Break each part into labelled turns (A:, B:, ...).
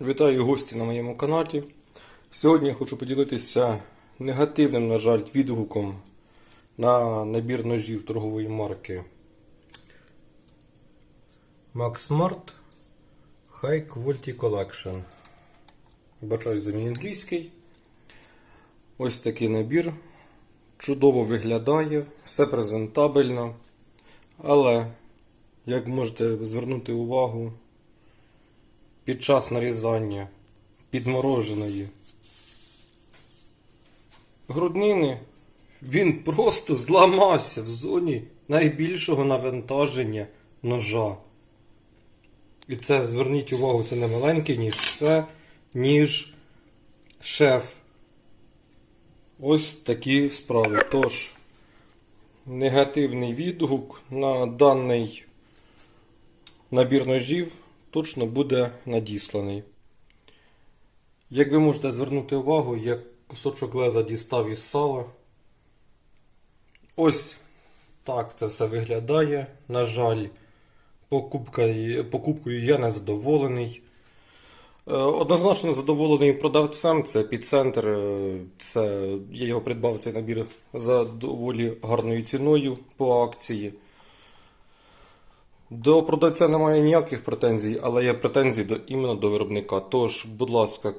A: Вітаю гості на моєму каналі. Сьогодні я хочу поділитися негативним, на жаль, відгуком на набір ножів торгової марки Max Mart High Quality Collection. Бачаю за мій англійський. Ось такий набір. Чудово виглядає, все презентабельно. Але, як можете звернути увагу, під час нарізання підмороженої груднини він просто зламався в зоні найбільшого навантаження ножа. І це, зверніть увагу, це не маленький ніж, це ніж шеф. Ось такі справи. Тож, негативний відгук на даний набір ножів точно буде надісланий. Як ви можете звернути увагу, я кусочок леза дістав із сала. Ось так це все виглядає. На жаль, покупкою я не задоволений. Е, Однозначно задоволений продавцем. Це підцентр. е, Це, я його придбав цей набір за доволі гарною ціною по акції. До продавця немає ніяких претензій, але є претензії до, іменно до виробника. Тож, будь ласка, е,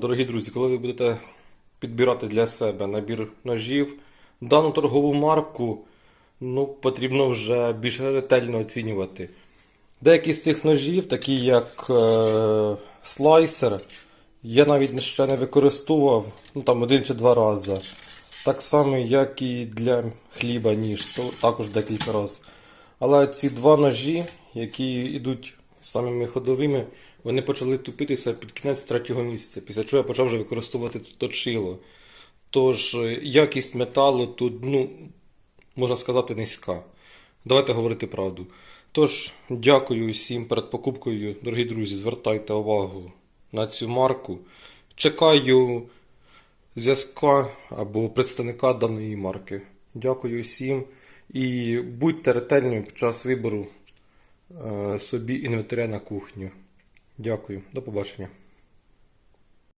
A: дорогі друзі, коли ви будете підбирати для себе набір ножів, дану торгову марку ну, потрібно вже більш ретельно оцінювати. Деякі з цих ножів, такі як е, слайсер, я навіть ще не використовував ну, там один чи два рази. Так само, як і для хліба ніж, то також декілька разів. Але ці два ножі, які йдуть самими ходовими, вони почали тупитися під кінець третього місяця, після чого я почав вже використовувати точило. Тож е, якість металу тут, ну, можна сказати, низька. Давайте говорити правду. Тож, дякую всім перед покупкою, дорогі друзі, звертайте увагу на цю марку. Чекаю зв'язка або представника даної марки. Дякую всім і будьте ретельними під час вибору е, собі інвентаря на кухню. Дякую, до побачення.